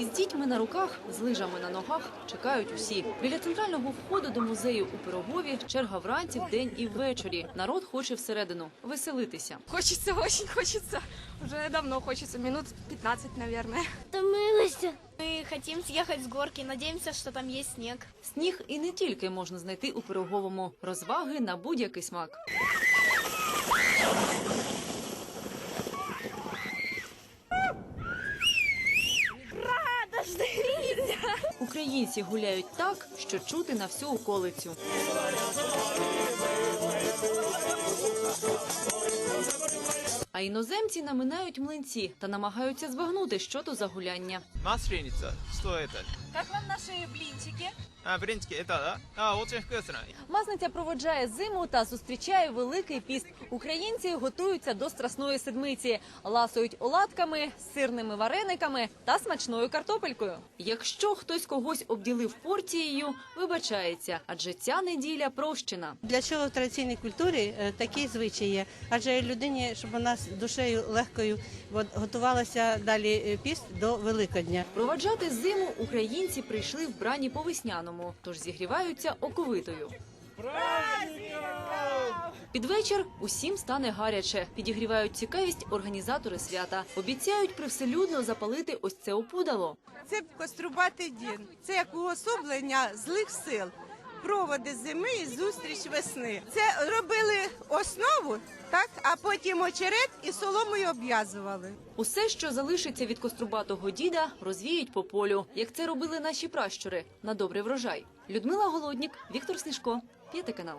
Із дітьми на руках, з лижами на ногах чекають усі. Біля центрального входу до музею у Пирогові черга вранці, вдень і ввечері. Народ хоче всередину веселитися. Хочется, очень хочется. Уже давно хочется, минут 15, наверное. Томилися. Мы хотим съехать с горки, надеемся, что там есть снег. Сніг і не тільки можна знайти у Пироговому. Розваги на будь-який смак. Українці гуляють так, що чути на всю околицю. А іноземці наминають млинці та намагаються збагнути, що то за гуляння. Масленица. Что это? Как вам наши блинчики? А, бринчики, это, да? А, очень вкусно. Масниця проводжає зиму та зустрічає великий піст. Українці готуються до страсної седмиці, ласують оладками, сирними варениками та смачною картопелькою. Якщо хтось когось обділив порцією, вибачається, адже ця неділя прощена. Для чого в традиційній культурі е, такі звичаї є? Адже людині, щоб вона душею легкою от, готувалася далі е, піст до Великодня. Проваджати зиму українці прийшли вбрані по весняному, тож зігріваються оковитою. Під вечір усім стане гаряче. Підігрівають цікавість організатори свята. Обіцяють привселюдно запалити ось це опудало. Це кострубатий дін. Це як уособлення злих сил. Проводи зими і зустріч весни. Це робили основу, так, а потім очерет і соломою обв'язували. Усе, що залишиться від кострубатого діда, розвіють по полю, як це робили наші пращури на добрий врожай. Людмила Голоднік, Віктор Сніжко, п'ятий канал.